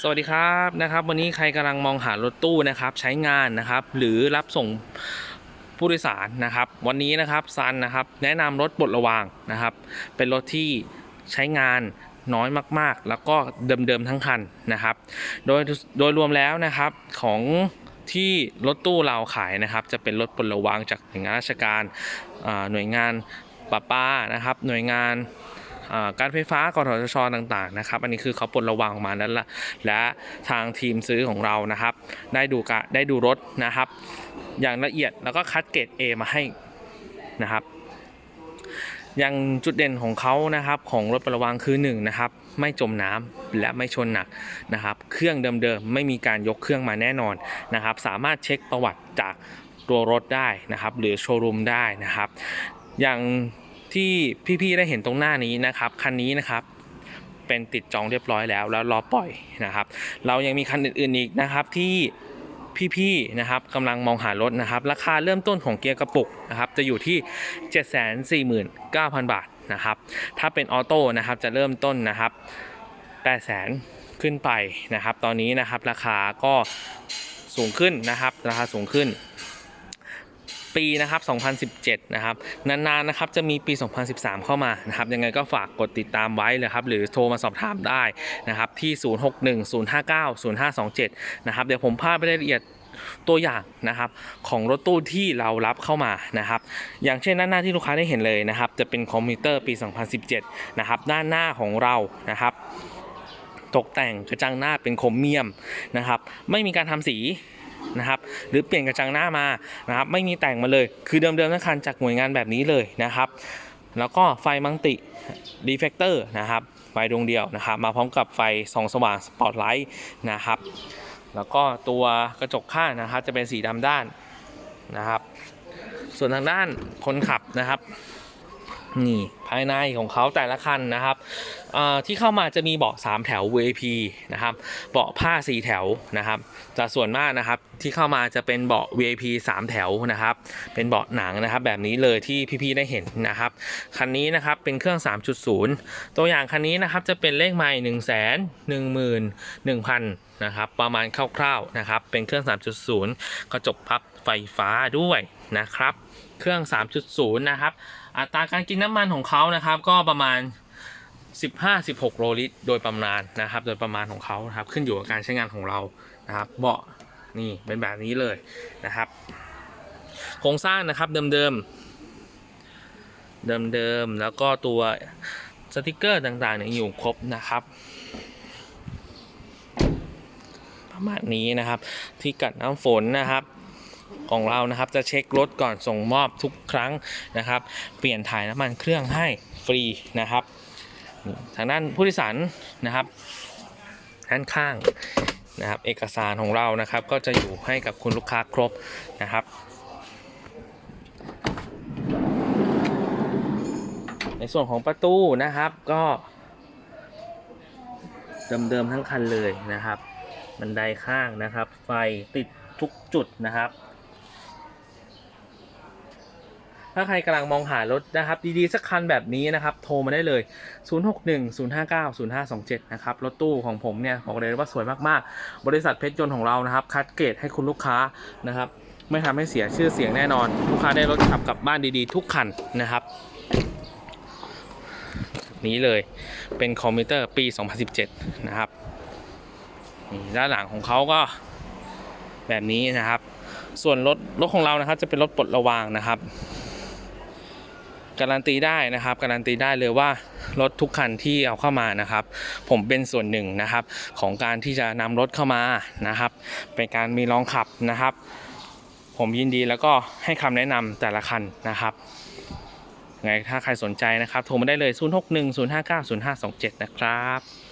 สวัสดีครับนะครับ วันนี้ใครกำลังมองหารถตู้นะครับ ใช้งานนะครับ หรือรับส่งผู้โดยสารนะครับ วันนี้นะครับซันนะครับ แนะนำรถปลดระวางนะครับ เป็นรถที่ใช้งานน้อยมากๆ แล้วก็เดิมๆทั้งคันนะครับ โดยโดยรวมแล้วนะครับของที่รถตู้เราขายนะครับ จะเป็นรถปลดระวางจากหน่วยงานราชการอ่าหน่วยงานประปานะครับ หน่วยงาน การไฟฟ้ากทชต่างๆนะครับ อันนี้คือเขาปลดระวางออกมานั้นละและทางทีมซื้อของเรานะครับ ได้ดูกะได้ดูรถนะครับ อย่างละเอียดแล้วก็คัดเกรด A มาให้นะครับอย่างจุดเด่นของเขานะครับของรถปลดระวางคือ1นะครับไม่จมน้ำและไม่ชนหนักนะครับเครื่องเดิมๆไม่มีการยกเครื่องมาแน่นอนนะครับสามารถเช็คประวัติจากตัวรถได้นะครับหรือโชว์รูมได้นะครับ อย่าง ที่พี่ๆได้เห็นตรงหน้านี้นะครับคันนี้นะครับเป็นติดจองเรียบร้อยแล้วแล้วรอปล่อยนะครับ เรายังมีคันอื่นๆอีกนะครับที่พี่ๆนะครับกำลังมองหารถนะครับ ราคาเริ่มต้นของเกียร์กระปุกนะครับจะอยู่ที่ 749,000 บาทนะครับถ้าเป็นออโต้นะครับจะเริ่มต้นนะครับ800,000ขึ้นไปนะครับ ตอนนี้นะครับราคาก็สูงขึ้นนะครับ ราคาสูงขึ้น ปีนะครับ 2017 นะครับ นานๆนะครับจะมีปี 2013 เข้ามานะครับ ยังไงก็ฝากกดติดตามไว้เลยครับ หรือโทรมาสอบถามได้นะครับ ที่ 0610590527 นะครับ เดี๋ยวผมพาไปรายละเอียดตัวอย่างนะครับของรถตู้ที่เรารับเข้ามานะครับ อย่างเช่นด้านหน้าที่ลูกค้าได้เห็นเลยนะครับ จะเป็นคอมพิวเตอร์ปี 2017 นะครับ ด้านหน้าของเรานะครับ ตกแต่งกระจังหน้าเป็นโครเมียมนะครับ ไม่มีการทำสี นะครับหรือเปลี่ยนกระจังหน้ามานะครับไม่มีแต่งมาเลย คือเดิมๆทั้งคันจากหน่วยงานแบบนี้เลยนะครับ แล้วก็ไฟมังติรีเฟกเตอร์นะครับไฟดวงเดียวนะครับ มาพร้อมกับไฟส่องสว่างสปอตไลท์นะครับ แล้วก็ตัวกระจกข้างนะครับจะเป็นสีดำด้านนะครับ ส่วนทางด้านคนขับนะครับ นี่ภายในของเขาแต่ละคันนะครับที่เข้ามาจะมีเบาะ 3 แถว VIP นะครับเบาะผ้า 4 แถวนะครับแต่ส่วนมากนะครับที่เข้ามาจะเป็นเบาะ VIP 3 แถวนะครับเป็นเบาะหนังนะครับแบบนี้เลยที่พี่ๆได้เห็นนะครับคันนี้นะครับเป็นเครื่อง 3.0 ตัวอย่างคันนี้นะครับจะเป็นเลขไมล์1 1 1 1 0 0 0นะครับประมาณคร่าวๆนะครับเป็นเครื่อง 3.0 กระจกพับไฟฟ้าด้วย นะครับ เครื่อง 3.0 นะครับ อัตราการกินน้ำมันของเขานะครับ ก็ประมาณ 15-16 โลลิตร โดยประมาณนะครับ โดยประมาณของเขาครับ ขึ้นอยู่กับการใช้งานของเรานะครับ เบาะนี่เป็นแบบนี้เลยนะครับ โครงสร้างนะครับเดิมๆ เดิมๆ แล้วก็ตัวสติกเกอร์ต่างๆเนี่ยอยู่ครบนะครับประมาณนี้นะครับที่กัดน้ำฝนนะครับ ของเรานะครับ จะเช็ครถก่อนส่งมอบทุกครั้งนะครับ เปลี่ยนถ่ายน้ำมันเครื่องให้ฟรีนะครับ ทางด้านผู้โดยสารนะครับด้านข้างนะครับ เอกสารของเรานะครับ ก็จะอยู่ให้กับคุณลูกค้าครบนะครับในส่วนของประตูนะครับก็เดิมๆทั้งคันเลยนะครับ บันไดข้างนะครับ ไฟติดทุกจุดนะครับ ถ้าใครกำลังมองหารถนะครับ ดีๆ สักคันแบบนี้นะครับ โทรมาได้เลย 0610590527 นะครับ รถตู้ของผมเนี่ยบอกเลยว่าสวยมากๆ บริษัทเพชรยนต์ของเรานะครับ คัดเกรดให้คุณลูกค้านะครับ ไม่ทำให้เสียชื่อเสียงแน่นอน ลูกค้าได้รถขับกลับบ้านดีๆ ทุกคันนะครับนี้เลยเป็นคอมพิวเตอร์ปี 2017 นะครับด้านหลังของเขาก็แบบนี้นะครับ ส่วนรถรถของเรานะครับจะเป็นรถปลดระวางนะครับ การันตีได้นะครับการันตีได้เลยว่ารถทุกคันที่เอาเข้ามานะครับ ผมเป็นส่วนหนึ่งนะครับ ของการที่จะนำรถเข้ามานะครับ เป็นการมีลองขับนะครับ ผมยินดีแล้วก็ให้คำแนะนำแต่ละคันนะครับไงถ้าใครสนใจนะครับโทรมาได้เลย 0610590527 นะครับ